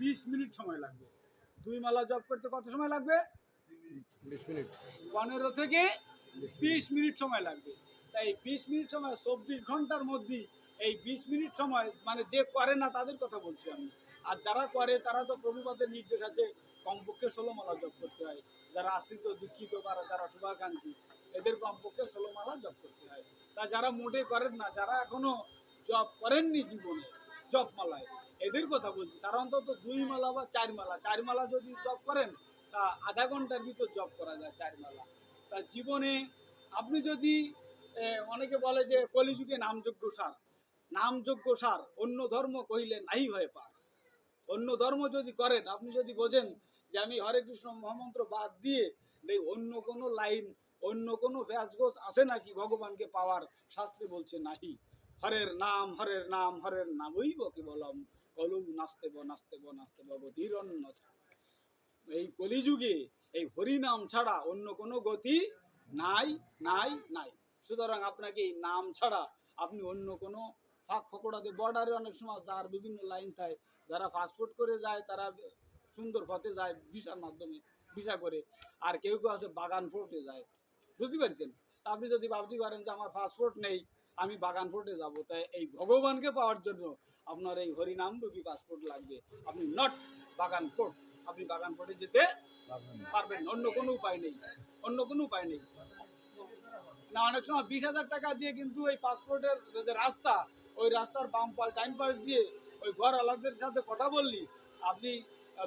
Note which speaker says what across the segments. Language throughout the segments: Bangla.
Speaker 1: বিশ মিনিট সময় লাগবে। দুই মালা জপ করতে কত সময় লাগবে?
Speaker 2: বিশ মিনিট।
Speaker 1: পনেরো থেকে বিশ মিনিট সময় লাগবে। তাই বিশ মিনিট সময় চব্বিশ ঘণ্টার মধ্যেই এই বিশ মিনিট সময় মানে যে করে না তাদের কথা বলছি আমি। আর যারা করে তারা তো প্রভুপাদের নির্দেশ আছে কমপক্ষে ষোলো মালা জপ করতে হয়। যারা আশ্রিত দীক্ষিত বা যারা শুভাকাঙ্ক্ষী এদের কমপক্ষে ষোলো মালা জপ করতে হয়। তা যারা মোটে করেন না যারা এখনও জপ করেননি জীবনে জপ মালায় এদের কথা বলছি। তারা অন্তত দুই মালা বা চার মালা। চার মালা যদি জব করেন, তা আধা ঘণ্টার ভিতর জব করা যায় চার মালা। তা জীবনে আপনি যদি অনেকে বলে যে কলিযুগে নামযোগ্য সার। নামযোগ্য সার অন্য ধর্ম কহিলে নাই হয়ে পার। অন্য ধর্ম যদি করেন, আপনি যদি বোঝেন যে আমি হরে কৃষ্ণ মহামন্ত্র বাদ দিয়ে অন্য কোনো লাইন, অন্য কোনো ব্যাসগোস আছে নাকি ভগবানকে পাওয়ার শাস্ত্রে বলছে নাহি হরের নাম হরের নাম হরের নাম ওইব কেবলম কলু নাস্তেব নাস্তেব নাস্তেব গতিরণ্য এই কলিযুগে এই হরিনাম ছাড়া অন্য কোনো গতি নাই নাই নাই। সুতরাং আপনাকে এই নাম ছাড়া আপনি অন্য কোনো ফাঁক ফকড়াতে বর্ডারে অনেক সময় যার বিভিন্ন লাইন থাকে, যারা পাসপোর্ট করে যায়, তারা সুন্দর পথে যায়, ভিসার মাধ্যমে, ভিসা করে। আর কেউ কেউ আছে বাগান ফোর্টে যায়। বুঝতে পারছেন? তা আপনি যদি ভাবতে পারেন যে আমার পাসপোর্ট নেই, আমি বাগান ফোর্টে যাব। তাই এই ভগবানকে পাওয়ার জন্য আপনার এই হরিনাম রুগী পাসপোর্ট লাগবে। আপনি নট বাগান কোর্ট আপনি বাগান কোর্টে যেতে পারবেন। অন্য কোনো উপায় নেই। অন্য কোনো উপায় নেই। না অনেক সময় বিশ হাজার টাকা দিয়ে কিন্তু ওই পাসপোর্টের যে রাস্তা ওই রাস্তার বাম পাল টাইম পাল দিয়ে ওই ঘর আলাদের সাথে কথা বললি আপনি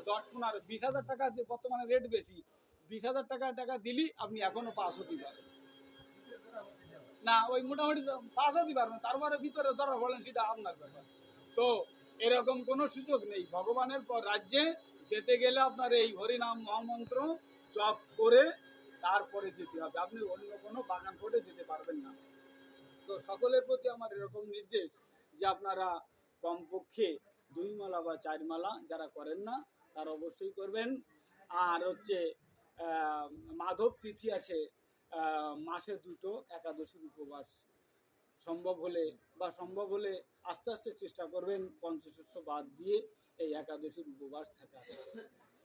Speaker 1: দশ পনেরো বিশ হাজার টাকা দিয়ে বর্তমানে রেট বেশি। বিশ হাজার টাকা টাকা দিলি আপনি এখনও পাস হতে পারেন না ওই মোটামুটি পাস হতে পারবেন। তারপরে ভিতরে ধরা বলেন সেটা আপনার ব্যাপার। তো এরকম কোনো সুযোগ নেই। ভগবানের পর রাজ্যে যেতে গেলে আপনার এই হরিনাম মহামন্ত্র জপ করে তারপরে যেতে হবে। আপনি অন্য কোনো বাগান ফোটে যেতে পারবেন না। তো সকলের প্রতি আমার এরকম নির্দেশ যে আপনারা কমপক্ষে দুই মালা বা চার মালা যারা করেন না, তারা অবশ্যই করবেন। আর হচ্ছে মাধব তিথি আছে মাসে দুটো একাদশীর উপবাস। সম্ভব হলে বা সম্ভব হলে আস্তে আস্তে চেষ্টা করবেন পঞ্চশস্য বাদ দিয়ে এই একাদশীর উপবাস থাকা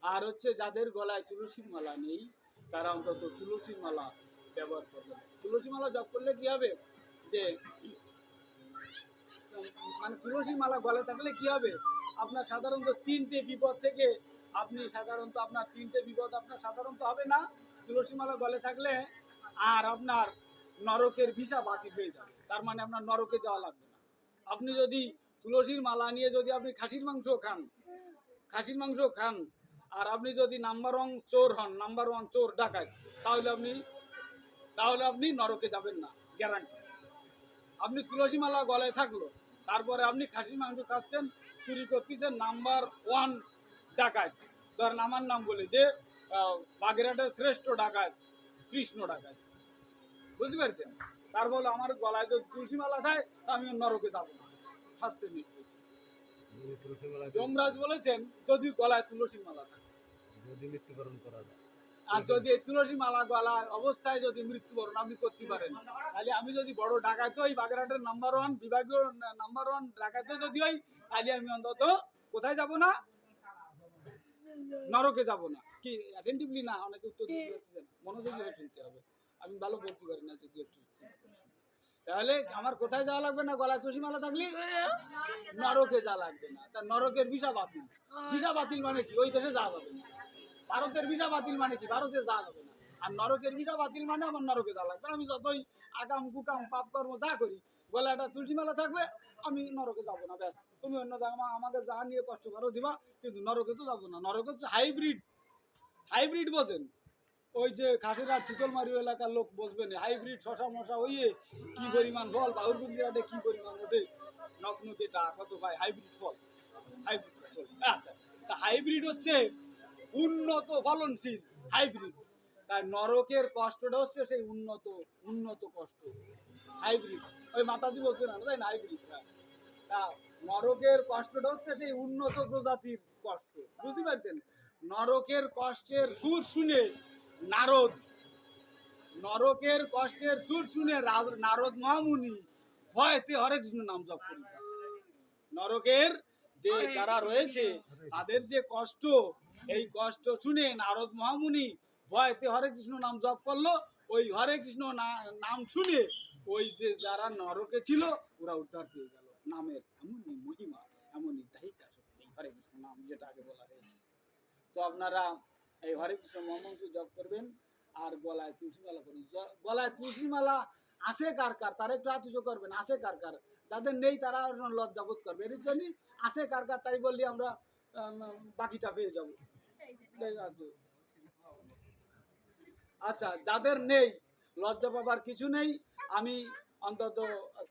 Speaker 1: আর হচ্ছে যাদের গলায় তুলসী মালা নেই, তারা অন্তত তুলসী মালা ব্যবহার করবেন। তুলসী মালা জপ করলে কি হবে? যে মানে তুলসী মালা গলায় থাকলে কি হবে? আপনার সাধারণত তিনটে বিপদ থেকে আপনি সাধারণত আপনার তিনটে বিপদ আপনার সাধারণত হবে না। তুলসী মালা গলে থাকলে আর আপনার নরকের ভিসা বাতিল হয়ে যাবে। তার মানে আপনার নরকে যাওয়া লাগবে না। আপনি যদি তুলসীর মালা নিয়ে যদি আপনি খাসির মাংস খান খাসির মাংস খান আর আপনি যদি নাম্বার ওয়ান চোর হন নাম্বার ওয়ান চোর ডাকায় তাহলে আপনি তাহলে আপনি নরকে যাবেন না গ্যারান্টি আপনি তুলসী মালা গলায় থাকল তারপরে আপনি খাসির মাংস খাচ্ছেন চুরি করতেছেন নাম্বার ওয়ান ডাকাত। ধরেন আমার নাম বলে যে আহ, বাগেরহাটের শ্রেষ্ঠ ডাকাত কৃষ্ণ ডাকাত। বুঝতে পারছেন? তার বলে আমার গলায় যদি তুলসী মালা থাকে তা আমি নরকে যাব না। শাস্তি
Speaker 2: মালা
Speaker 1: যমরাজ বলেছেন যদি গলায় তুলসী মালা থাকে
Speaker 2: যদি মৃত্যুবরণ করা যায়।
Speaker 1: আর যদি এই তুলসী মালা গলা অবস্থায় যদি মৃত্যুবরণ আপনি করতে পারেন তাহলে আমি যদি বড় ডাকাতে ওই বাগেরহাটের নাম্বার ওয়ান বিভাগীয় নাম্বার ওয়ান ডাকাতে যদি ওই তাহলে আমি অন্তত কোথায় যাব না? নরকে যাব না। কি অ্যাটেন্টিভলি না? অনেকে উত্তর দিতে পারছেন মনোযোগী হয়ে শুনতে হবে। আমি ভালো বলতে পারি না যদি একটু তাহলে আমার কোথায় যাওয়া লাগবে না? গলায় তুলসী মালা থাকলে নরকে যাওয়া লাগবে না। তা নরকের ভিসা বাতিল। ভিসা বাতিল মানে কি? ওই দেশে যাওয়া যাবে না। ভারতের ভিসা বাতিল মানে কি? ভারতে যাওয়া যাবে না। আর নরকের ভিসা বাতিল মানে আমার নরকে যাওয়া লাগবে। আমি যতই আগাম কুকাম পাপ কর্ম যা করি বলে একটা তুলসী মালা থাকবে, আমি নরকে যাব না। ব্যাস। তুমি অন্য জায়গা আমাকে যা নিয়ে কষ্ট করো দিবা, কিন্তু নরকে তো যাব না। নরকে হচ্ছে হাইব্রিড। হাইব্রিড বোঝেন? ওই যে খাসিরাট শীতলমারি এলাকার লোক বসবেন, হাইব্রিড শশা মশা হইয়ে কি পরিমাণ ফল? বাহুরগুন্দিরাটে কি পরিমাণ ওঠে? টা কত ভাই? হাইব্রিড ফল। হাইব্রিড ফসল আচ্ছা তা হাইব্রিড হচ্ছে উন্নত ফলনশীল হাইব্রিড। তাই নরকের কষ্টটা হচ্ছে সেই উন্নত উন্নত কষ্ট। হাইব্রিড। ওই মাতাজি বলতে না তাই না? হাইব্রিড তা নরকের কষ্টটা হচ্ছে সেই উন্নত প্রজাতির কষ্ট। বুঝতে পারছেন? নরকের কষ্টের সুর শুনে নারদ। নরকের কষ্টের সুর শুনে নারদ মহামুনি ভয়তে হরে কৃষ্ণ নাম জপ করি নরকের যে যারা রয়েছে তাদের যে কষ্ট এই কষ্ট শুনে নারদ মহামুনি ভয়তে হরে কৃষ্ণ নাম জপ করল। ওই হরে কৃষ্ণ নাম শুনে ওই যে যারা নরকে ছিল ওরা উদ্ধার পেয়ে গেল। নামের এমনই মহিমা এমনই দায়িকা সত্যি হরে কৃষ্ণ নাম যেটা আগে বলা হয়েছে। তো আপনারা এই হরে কৃষ্ণ মহামন্ত্র জপ করবেন আর গলায় তুলসী মালা করবেন গলায় তুলসী মালা আছে কার কার? তারা একটু আতুজ করবেন, আছে কার কার? যাদের নেই তারা লজ্জাবোধ করবে। এর জন্যই আছে কার কার তাই বললে আমরা বাকিটা পেয়ে যাব। আচ্ছা যাদের নেই, লজ্জা পাবার কিছু নেই, আমি অন্তত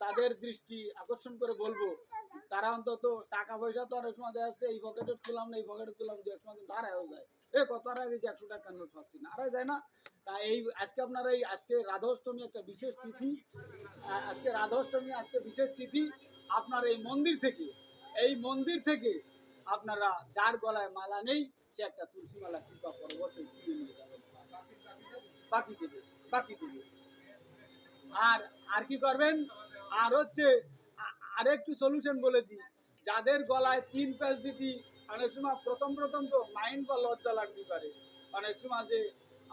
Speaker 1: তাদের দৃষ্টি আকর্ষণ করে বলব। তারা অন্তত টাকা পয়সা তো অনেক সময় দেখা যাচ্ছে এই পকেটে তুলাম না, এই পকেটে তুলাম দু এক সময় কিন্তু হারায়ও যায়। এ কত হারায় গেছে একশো টাকা নোট পাচ্ছি না। হারায় যায় না, তা এই আজকে আপনারা এই আজকে রাধাষ্টমী একটা বিশেষ তিথি আজকে রাধাষ্টমী আজকে বিশেষ তিথি আপনার এই মন্দির থেকে, এই মন্দির থেকে আপনারা যার গলায় মালা নেই, সে একটা তুলসী মালা কৃপা করব সেই কিনে নিয়ে যাবেন। বাকি দেবে বাকি দেবে। আর আর কি করবেন? আর হচ্ছে আরেকটু সলিউশন বলে দিই। যাদের গলায় তিন প্যাচ দিতি অনেক সময় প্রথম প্রথম তো মাইন্ড বা লজ্জা লাগতে পারে। অনেক সময় যে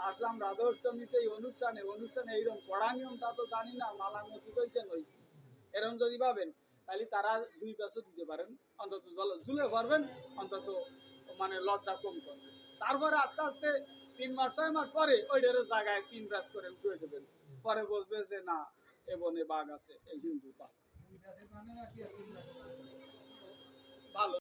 Speaker 1: আসলাম রাধাষ্টমীতে এই অনুষ্ঠানে অনুষ্ঠানে এইরকম কড়া নিয়ম, তা তো জানি না, মালার মতো হয়েছেন হয়েছে। এরকম যদি ভাবেন, তাহলে তারা দুই প্যাচও দিতে পারেন, অন্তত জল, ঝুলে পারবেন অন্তত মানে লজ্জা কম করবেন। তারপরে আস্তে আস্তে তিন মাস, ছয় মাস পরে ওই ওইটার জায়গায় তিন ব্যাস করে উঠে দেবেন। পরে বসবে যে, না, এ বনে বাঘ আছে, এই হিন্দু বাঘ। ভালো।